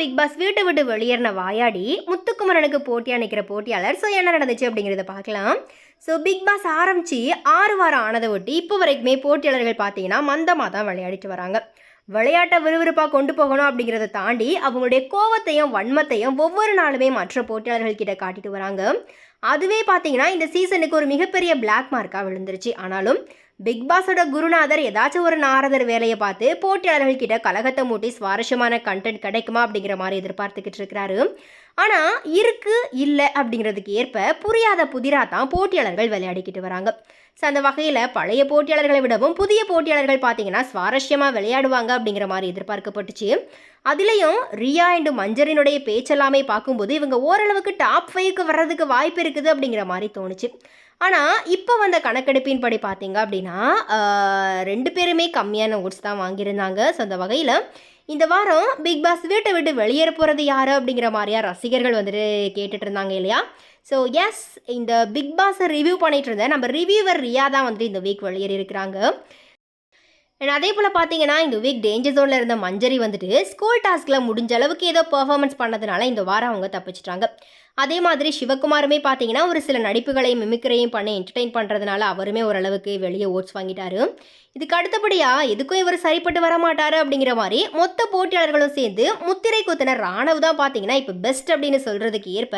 Big pass வீட்டை விட்டு வெளியேறின வாயாடி முத்துக்குமரனுக்கு போட்டியாக நிற்கிற போட்டியாளர் ஸோ என்ன நடந்துச்சு அப்படிங்கிறத பார்க்கலாம். ஸோ பிக் பாஸ் ஆரம்பித்து ஆறு வாரம் ஆனதை ஒட்டி இப்போ வரைக்குமே போட்டியாளர்கள் பார்த்தீங்கன்னா மந்தமாக தான் விளையாடிட்டு வராங்க. விளையாட்டை விறுவிறுப்பாக கொண்டு போகணும் அப்படிங்கிறத தாண்டி அவங்களுடைய கோவத்தையும் வன்மத்தையும் ஒவ்வொரு நாளுமே மற்ற போட்டியாளர்கள் கிட்ட காட்டிட்டு வராங்க. அதுவே பார்த்தீங்கன்னா இந்த சீசனுக்கு ஒரு மிகப்பெரிய பிளாக் மார்க்காக விழுந்துருச்சு. ஆனாலும் பிக் பாஸோட குருநாதர் ஏதாச்சும் ஒரு நாரதர் வேலையை பார்த்து போட்டியாளர்கள் கிட்ட கலகத்தை மூட்டி சுவாரஸ்யமான கண்டென்ட் கிடைக்குமா அப்படிங்கிற மாதிரி எதிர்பார்த்துக்கிட்டு இருக்கிறாரு. ஆனால் இருக்கு இல்லை அப்படிங்கிறதுக்கு ஏற்ப புரியாத புதிராக தான் போட்டியாளர்கள் விளையாடிக்கிட்டு வராங்க. ஸோ அந்த வகையில் பழைய போட்டியாளர்களை விடவும் புதிய போட்டியாளர்கள் பார்த்தீங்கன்னா சுவாரஸ்யமாக விளையாடுவாங்க அப்படிங்கிற மாதிரி எதிர்பார்க்கப்பட்டுச்சு. அதுலேயும் ரியா அண்டு மஞ்சரினுடைய பேச்செல்லாமே பார்க்கும்போது இவங்க ஓரளவுக்கு டாப் ஃபைவ்க்கு வர்றதுக்கு வாய்ப்பு இருக்குது அப்படிங்கிற மாதிரி தோணுச்சு. ஆனால் இப்போ வந்த கணக்கெடுப்பின் படி பார்த்தீங்க அப்படின்னா ரெண்டு பேருமே கம்மியான ஓட்ஸ் தான் வாங்கியிருந்தாங்க. ஸோ அந்த வகையில் இந்த வாரம் பிக் பாஸ் வீட்டை விட்டு வெளியேற போகிறது யார் அப்படிங்கிற மாதிரியா ரசிகர்கள் வந்துட்டு கேட்டுட்டு இருந்தாங்க இல்லையா? ஸோ எஸ் இந்த பிக் பாஸை ரிவ்யூ பண்ணிட்டு இருந்தேன் நம்ம ரிவ்யூவர் ரியா தான் வந்துட்டு இந்த வீக் வெளியேறி இருக்கிறாங்க. அதே போல் பார்த்தீங்கன்னா இந்த வீக் டேஞ்சர் ஜோனில் இருந்த மஞ்சரி வந்துட்டு ஸ்கூல் டாஸ்கில் முடிஞ்ச அளவுக்கு ஏதோ பர்ஃபார்மன்ஸ் பண்ணதுனால இந்த வாரம் அவங்க தப்பிச்சிட்டாங்க. அதே மாதிரி சிவகுமாருமே பார்த்தீங்கன்னா ஒரு சில நடிப்புகளையும் மிமிக்கிறையும் பண்ணி என்டர்டெயின் பண்ணுறதுனால அவருமே ஓரளவுக்கு வெளியே ஓட்ஸ் வாங்கிட்டாரு. இதுக்கு அடுத்தபடியாக எதுக்கும் இவர் சரிப்பட்டு வர மாட்டாரு அப்படிங்கிற மாதிரி மொத்த போட்டியாளர்களும் சேர்ந்து முத்திரை குத்தின ராணவ் தான் பார்த்தீங்கன்னா இப்போ பெஸ்ட் அப்படின்னு சொல்கிறதுக்கு ஏற்ப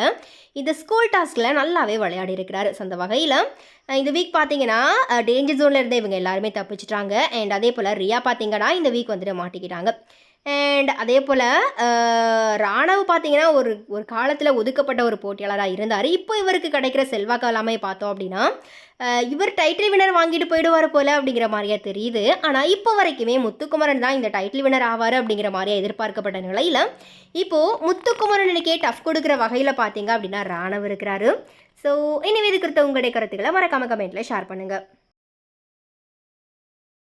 இந்த ஸ்கூல் டாஸ்கில் நல்லாவே விளையாடி இருக்கிறாரு. ஸோ அந்த வகையில் இந்த வீக் பார்த்தீங்கன்னா டேஞ்சர் ஜோனில் இருந்த இவங்க எல்லாருமே தப்பிச்சிட்டாங்க. அண்ட் அதே போல் ரியா பார்த்தீங்கன்னா இந்த வீக் வந்துட்டு மாட்டிக்கிட்டாங்க. அண்ட் அதே போல் ராணவ் பார்த்தீங்கன்னா ஒரு ஒரு காலத்தில் ஒதுக்கப்பட்ட ஒரு போட்டியாளராக இருந்தார். இப்போ இவருக்கு கிடைக்கிற செல்வாக்கு எல்லாமே பார்த்தோம் அப்படின்னா இவர் டைட்டில் வினர் வாங்கிட்டு போயிடுவார் போல அப்படிங்கிற மாதிரியா தெரியுது. ஆனால் இப்போ வரைக்குமே முத்துக்குமரன் தான் இந்த டைட்டில் வினர் ஆவார் அப்படிங்கிற மாதிரியா எதிர்பார்க்கப்பட்ட நிலையில் இப்போது முத்துக்குமரனுக்கே டஃப் கொடுக்குற வகையில் பார்த்தீங்க அப்படின்னா ராணவ் இருக்கிறாரு. ஸோ இனிமே இது குறித்த உங்களுடைய கருத்துக்களை மறக்காம கமெண்ட்டில் ஷேர் பண்ணுங்கள்